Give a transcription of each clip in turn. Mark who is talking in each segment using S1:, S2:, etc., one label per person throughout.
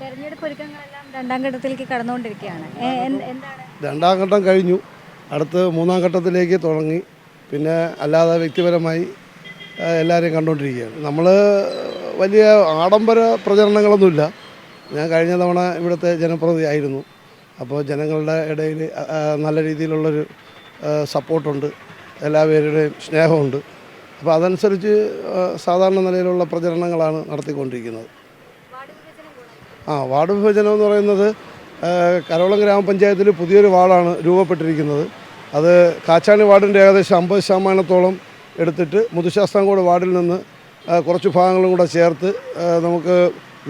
S1: ഒരുക്കങ്ങളെല്ലാം രണ്ടാം ഘട്ടത്തിലേക്ക് കടന്നുകൊണ്ടിരിക്കുകയാണ്. എന്താണ്?
S2: രണ്ടാം ഘട്ടം കഴിഞ്ഞു. അടുത്ത് മൂന്നാം ഘട്ടത്തിലേക്ക് തുടങ്ങി. പിന്നെ അല്ലാതെ വ്യക്തിപരമായി എല്ലാവരെയും കണ്ടുകൊണ്ടിരിക്കുകയാണ്. നമ്മൾ വലിയ ആഡംബര പ്രചരണങ്ങളൊന്നുമില്ല. ഞാൻ കഴിഞ്ഞ തവണ ഇവിടുത്തെ ജനപ്രതിനിധി ആയിരുന്നു. അപ്പോൾ ജനങ്ങളുടെ ഇടയിൽ നല്ല രീതിയിലുള്ളൊരു സപ്പോർട്ടുണ്ട്. എല്ലാവരുടെയും സ്നേഹമുണ്ട്. അപ്പോൾ അതനുസരിച്ച് സാധാരണ നിലയിലുള്ള പ്രചരണങ്ങളാണ് നടത്തിക്കൊണ്ടിരിക്കുന്നത്. ആ വാർഡ് വിഭജനം എന്ന് പറയുന്നത് കരോളം ഗ്രാമപഞ്ചായത്തിൽ പുതിയൊരു വാർഡാണ് രൂപപ്പെട്ടിരിക്കുന്നത്. അത് കാച്ചാണി വാർഡിന്റെ ഏകദേശം അമ്പത് ശതമാനത്തോളം എടുത്തിട്ട് മുതുശാസ്താംകോട് വാർഡിൽ നിന്ന് കുറച്ച് ഭാഗങ്ങളും കൂടെ ചേർത്ത് നമുക്ക്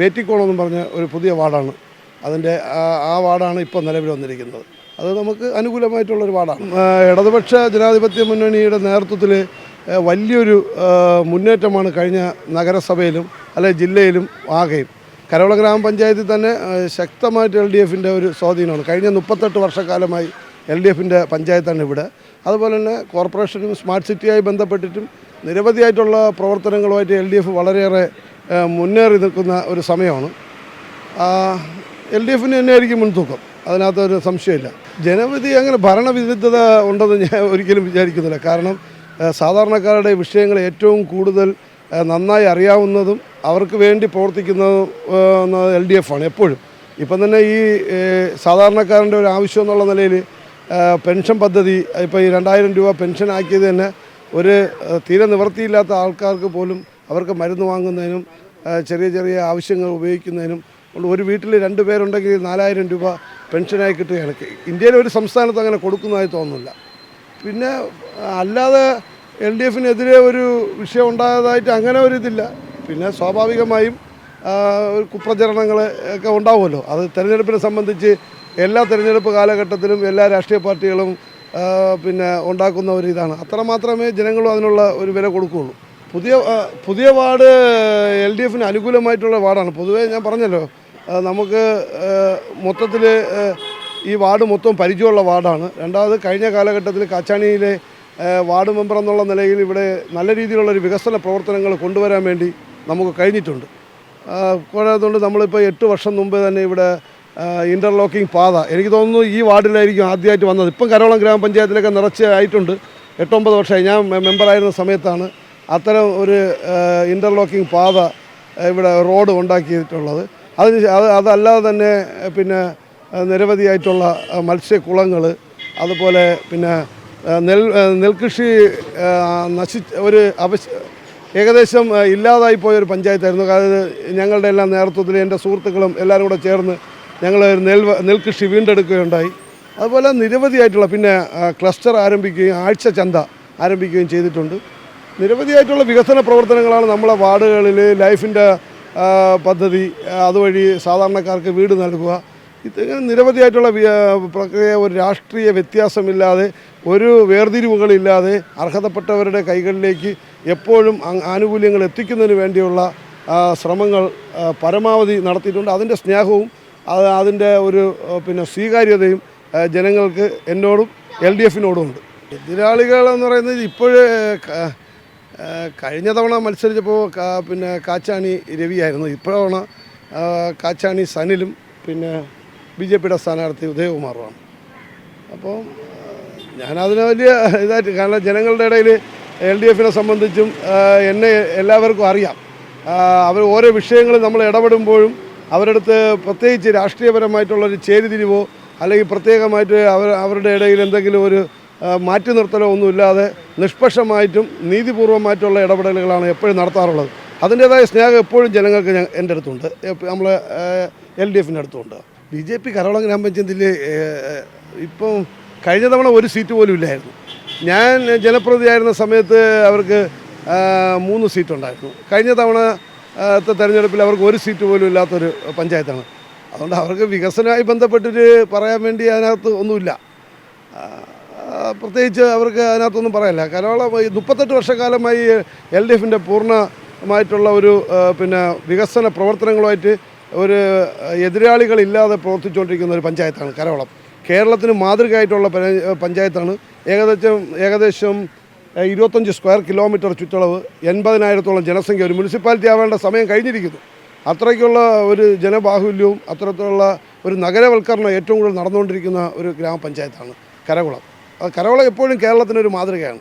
S2: വേറ്റിക്കോളം എന്ന് പറഞ്ഞ ഒരു പുതിയ വാർഡാണ്. അതിന്റെ ആ വാർഡാണ് ഇപ്പോൾ നിലവിൽ വന്നിരിക്കുന്നത്. അത് നമുക്ക് അനുകൂലമായിട്ടുള്ളൊരു വാർഡാണ്. ഇടതുപക്ഷ ജനാധിപത്യ മുന്നണിയുടെ നേതൃത്വത്തിൽ വലിയൊരു മുന്നേറ്റമാണ് കഴിഞ്ഞ നഗരസഭയിലും അല്ലെ ജില്ലയിലും ആകെയും. കരോള ഗ്രാമപഞ്ചായത്തിൽ തന്നെ ശക്തമായിട്ട് എൽ ഡി എഫിന്റെ ഒരു സ്വാധീനമാണ്. കഴിഞ്ഞ മുപ്പത്തെട്ട് വർഷക്കാലമായി എൽ ഡി എഫിന്റെ പഞ്ചായത്താണ് ഇവിടെ. അതുപോലെ തന്നെ കോർപ്പറേഷനും സ്മാർട്ട് സിറ്റിയായി ബന്ധപ്പെട്ടിട്ടും നിരവധിയായിട്ടുള്ള പ്രവർത്തനങ്ങളുമായിട്ട് എൽ ഡി എഫ് വളരെയേറെ മുന്നേറി നിൽക്കുന്ന ഒരു സമയമാണ്. എൽ ഡി എഫിന് തന്നെയായിരിക്കും മുൻതൂക്കം. അതിനകത്തൊരു സംശയമില്ല. ജനവിധി അങ്ങനെ ഭരണവിരുദ്ധത ഉണ്ടെന്ന് ഞാൻ ഒരിക്കലും വിചാരിക്കുന്നില്ല. കാരണം സാധാരണക്കാരുടെ വിഷയങ്ങൾ ഏറ്റവും കൂടുതൽ നന്നായി അറിയാവുന്നതും അവർക്ക് വേണ്ടി പ്രവർത്തിക്കുന്നതും എൽ ഡി എഫ് ആണ് എപ്പോഴും. ഇപ്പം തന്നെ ഈ സാധാരണക്കാരന്റെ ഒരു ആവശ്യം എന്നുള്ള നിലയിൽ പെൻഷൻ പദ്ധതി ഇപ്പോൾ ഈ രണ്ടായിരം രൂപ പെൻഷൻ ആക്കിയത് തന്നെ ഒരു തീരെ നിവൃത്തിയില്ലാത്ത ആൾക്കാർക്ക് പോലും അവർക്ക് മരുന്ന് വാങ്ങുന്നതിനും ചെറിയ ചെറിയ ആവശ്യങ്ങൾ ഉപയോഗിക്കുന്നതിനും ഒരു വീട്ടിൽ രണ്ട് പേരുണ്ടെങ്കിൽ നാലായിരം രൂപ പെൻഷനായി കിട്ടുകയാണ്. ഇന്ത്യയിലെ ഒരു സംസ്ഥാനത്ത് അങ്ങനെ കൊടുക്കുന്നതായി തോന്നുന്നില്ല. പിന്നെ അല്ലാതെ എൽ ഡി എഫിനെതിരെ ഒരു വിഷയം ഉണ്ടായതായിട്ട് അങ്ങനെ ഒരു ഇതില്ല പിന്നെ സ്വാഭാവികമായും കുപ്രചരണങ്ങൾ ഒക്കെ ഉണ്ടാവുമല്ലോ. അത് തിരഞ്ഞെടുപ്പിനെ സംബന്ധിച്ച് എല്ലാ തിരഞ്ഞെടുപ്പ് കാലഘട്ടത്തിലും എല്ലാ രാഷ്ട്രീയ പാർട്ടികളും പിന്നെ ഉണ്ടാക്കുന്ന ഒരു ഇതാണ്. അത്ര മാത്രമേ ജനങ്ങളും അതിനുള്ള ഒരു വില കൊടുക്കുകയുള്ളൂ. പുതിയ പുതിയ വാർഡ് എൽ ഡി എഫിന് അനുകൂലമായിട്ടുള്ള വാർഡാണ്. പൊതുവേ ഞാൻ പറഞ്ഞല്ലോ നമുക്ക് മൊത്തത്തിൽ ഈ വാർഡ് മൊത്തം പരിചയമുള്ള വാർഡാണ്. രണ്ടാമത് കഴിഞ്ഞ കാലഘട്ടത്തിൽ കാച്ചാണിയിലെ വാർഡ് മെമ്പർ എന്നുള്ള നിലയിൽ ഇവിടെ നല്ല രീതിയിലുള്ളൊരു വികസന പ്രവർത്തനങ്ങൾ കൊണ്ടുവരാൻ വേണ്ടി നമുക്ക് കഴിഞ്ഞിട്ടുണ്ട്. കൂടാതുകൊണ്ട് നമ്മളിപ്പോൾ എട്ട് വർഷം മുമ്പ് തന്നെ ഇവിടെ ഇന്റർലോക്കിംഗ് പാത. എനിക്ക് തോന്നുന്നു ഈ വാർഡിലായിരിക്കും ആദ്യമായിട്ട് വന്നത്. ഇപ്പം കരോളം ഗ്രാമപഞ്ചായത്തിലൊക്കെ നിറച്ച് ആയിട്ടുണ്ട്. എട്ടൊമ്പത് വർഷമായി. ഞാൻ മെമ്പറായിരുന്ന സമയത്താണ് അത്തരം ഒരു ഇന്റർലോക്കിംഗ് പാത ഇവിടെ റോഡ് ഉണ്ടാക്കിയിട്ടുള്ളത്. അതിന് അത് അതല്ലാതെ തന്നെ പിന്നെ നിരവധിയായിട്ടുള്ള മത്സ്യക്കുളങ്ങൾ അതുപോലെ പിന്നെ നെൽ നെൽകൃഷി നശി ഒരു അവശ്യ ഏകദേശം ഇല്ലാതായി പോയ ഒരു പഞ്ചായത്തായിരുന്നു. അതായത് ഞങ്ങളുടെ എല്ലാം നേതൃത്വത്തിൽ എന്റെ സുഹൃത്തുക്കളും എല്ലാവരും കൂടെ ചേർന്ന് ഞങ്ങൾ നെൽ നെൽകൃഷി വീണ്ടെടുക്കുകയുണ്ടായി. അതുപോലെ നിരവധിയായിട്ടുള്ള പിന്നെ ക്ലസ്റ്റർ ആരംഭിക്കുകയും ആഴ്ച ചന്ത ആരംഭിക്കുകയും ചെയ്തിട്ടുണ്ട്. നിരവധിയായിട്ടുള്ള വികസന പ്രവർത്തനങ്ങളാണ് നമ്മളെ വാർഡുകളിൽ ലൈഫിന്റെ പദ്ധതി അതുവഴി സാധാരണക്കാർക്ക് വീട് നൽകുക ഇതിങ്ങനെ നിരവധിയായിട്ടുള്ള പ്രക്രിയ ഒരു രാഷ്ട്രീയ വ്യത്യാസമില്ലാതെ ഒരു വേർതിരിവുകളില്ലാതെ അർഹതപ്പെട്ടവരുടെ കൈകളിലേക്ക് എപ്പോഴും ആനുകൂല്യങ്ങൾ എത്തിക്കുന്നതിന് വേണ്ടിയുള്ള ശ്രമങ്ങൾ പരമാവധി നടത്തിയിട്ടുണ്ട്. അതിന്റെ സ്നേഹവും അത് അതിന്റെ ഒരു പിന്നെ സ്വീകാര്യതയും ജനങ്ങൾക്ക് എന്നോടും എൽ ഡി എഫിനോടും ഉണ്ട് എതിരാളികൾ എന്ന് പറയുന്നത് ഇപ്പോഴേ കഴിഞ്ഞ തവണ മത്സരിച്ചപ്പോൾ പിന്നെ കാച്ചാണി രവിയായിരുന്നു. ഇപ്പോഴാണ് കാച്ചാണി സനിലും പിന്നെ ബി ജെ പിയുടെ സ്ഥാനാർത്ഥി ഉദയകുമാറുമാണ് അപ്പോൾ ഞാനതിന് വലിയ ഇതായിട്ട് കാരണം ജനങ്ങളുടെ ഇടയിൽ എൽ ഡി എഫിനെ സംബന്ധിച്ചും എന്നെ എല്ലാവർക്കും അറിയാം. അവർ ഓരോ വിഷയങ്ങളിൽ നമ്മൾ ഇടപെടുമ്പോഴും അവരടുത്ത് പ്രത്യേകിച്ച് രാഷ്ട്രീയപരമായിട്ടുള്ളൊരു ചേരിതിരിവോ അല്ലെങ്കിൽ പ്രത്യേകമായിട്ട് അവർ അവരുടെ ഇടയിൽ എന്തെങ്കിലും ഒരു മാറ്റി നിർത്തലോ ഒന്നുമില്ലാതെ നിഷ്പക്ഷമായിട്ടും നീതിപൂർവമായിട്ടുള്ള ഇടപെടലുകളാണ് എപ്പോഴും നടത്താറുള്ളത്. അതിന്റേതായ സ്നേഹം എപ്പോഴും ജനങ്ങൾക്ക് എന്റെ അടുത്തുണ്ട്. നമ്മൾ എൽ ഡി എഫിന്റെ അടുത്തുണ്ട്. ബി ജെ പി കരോളം ഗ്രാമപഞ്ചായത്തിൽ ഇപ്പം കഴിഞ്ഞ തവണ ഒരു സീറ്റ് പോലും ഇല്ലായിരുന്നു. ഞാൻ ജനപ്രതിയായിരുന്ന സമയത്ത് അവർക്ക് മൂന്ന് സീറ്റ് ഉണ്ടായിരുന്നു കഴിഞ്ഞ തവണ തെരഞ്ഞെടുപ്പിൽ അവർക്ക് ഒരു സീറ്റ് പോലും ഇല്ലാത്തൊരു പഞ്ചായത്താണ്. അതുകൊണ്ട് അവർക്ക് വികസനവുമായി ബന്ധപ്പെട്ടിട്ട് പറയാൻ വേണ്ടി അതിനകത്ത് ഒന്നുമില്ല. പ്രത്യേകിച്ച് അവർക്ക് അതിനകത്തൊന്നും പറയാനില്ല. ഈ മുപ്പത്തെട്ട് വർഷക്കാലമായി എൽ ഡി എഫിന്റെ പൂർണമായിട്ടുള്ള ഒരു പിന്നെ വികസന പ്രവർത്തനങ്ങളുമായിട്ട് ഒരു എതിരാളികളില്ലാതെ പ്രവർത്തിച്ചുകൊണ്ടിരിക്കുന്ന ഒരു പഞ്ചായത്താണ് കരവളം കേരളത്തിന് മാതൃകയായിട്ടുള്ള പഞ്ചായത്താണ്. ഏകദേശം ഏകദേശം ഇരുപത്തഞ്ച് സ്ക്വയർ കിലോമീറ്റർ ചുറ്റളവ് എൺപതിനായിരത്തോളം ജനസംഖ്യ ഒരു മുനിസിപ്പാലിറ്റി ആവേണ്ട സമയം കഴിഞ്ഞിരിക്കുന്നു. അത്രയ്ക്കുള്ള ഒരു ജനബാഹുല്യവും അത്തരത്തിലുള്ള ഒരു നഗരവൽക്കരണം ഏറ്റവും കൂടുതൽ നടന്നുകൊണ്ടിരിക്കുന്ന ഒരു ഗ്രാമപഞ്ചായത്താണ് കരകുളം കരകുളം എപ്പോഴും കേരളത്തിനൊരു മാതൃകയാണ്.